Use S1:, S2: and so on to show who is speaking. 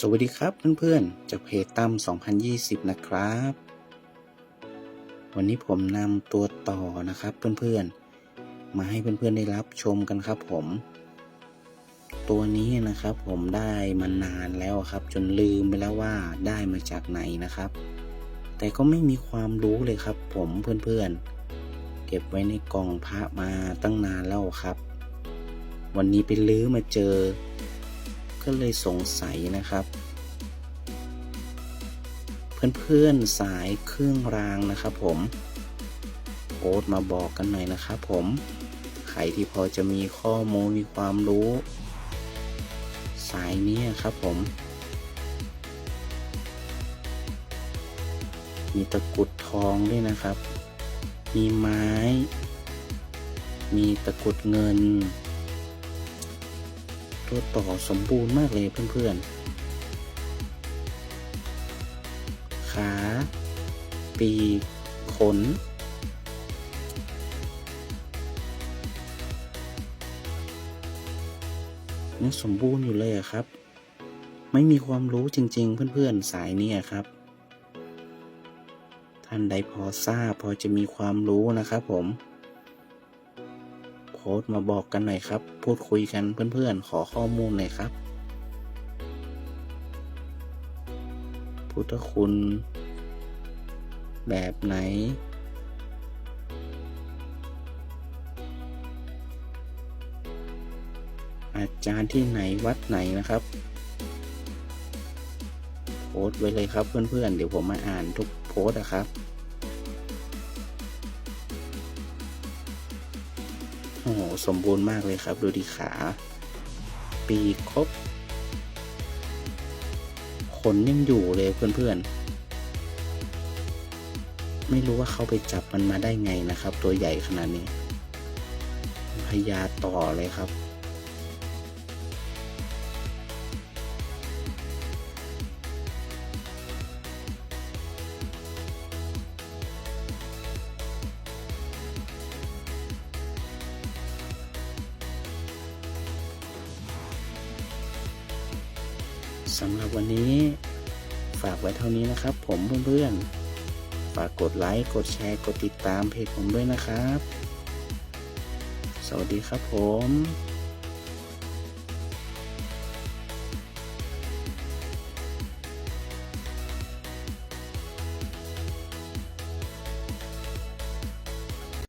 S1: สวัสดีครับเพื่อนๆ จากเพจตั้ม2020 นะครับ วันนี้ผมนำตัวต่อนะครับเพื่อนๆ มาให้เพื่อนๆได้รับชมกันครับผม ตัวนี้นะครับผมได้มานานแล้วครับ จนลืมไปแล้วว่าได้มาจากไหนนะครับ แต่ก็ไม่มีความรู้เลยครับ ผมเพื่อนๆ เก็บไว้ในกล่องพระมาตั้งนานแล้วครับ วันนี้ไปลื้อมาเจอ ก็เลยสงสัยนะครับ เพื่อนๆสายเครื่องรางนะครับผมโพสมาบอกกันหน่อยนะครับผมใครที่พอจะมีข้อมูลมีความรู้ สายนี้ครับผม มีตะกุดทองด้วยนะครับ มีไม้ มีตะกุดเงิน ตัวต่อสมบูรณ์มากเลยเพื่อนๆ ขา ปีขน ยังสมบูรณ์อยู่เลยครับ ไม่มีความรู้จริง ๆ เพื่อนๆ สายนี้ครับ ท่านใดพอทราบพอจะมีความรู้นะครับผม โพสต์มาบอกกันหน่อยครับ พูดคุยกันเพื่อนๆ ขอข้อมูลหน่อยครับ พุทธคุณ แบบไหน อาจารย์ที่ไหนวัดไหนนะครับโพสต์ไว้เลยครับเพื่อนๆ เดี๋ยวผมมาอ่านทุกโพสต์นะครับ โอ้โหสมบูรณ์มากเลยครับ ดูดีขา ปีครบ ขนยังอยู่เลยเพื่อนๆ ไม่รู้ว่าเขาไปจับมันมาได้ไงนะครับ ตัวใหญ่ขนาดนี้พญาต่อเลยครับ สำหรับวันนี้ฝากไว้เท่านี้นะครับ ผมเพื่อนๆ ฝากกดไลค์ กดแชร์ กดติดตามเพจผมด้วยนะครับ สวัสดีครับผม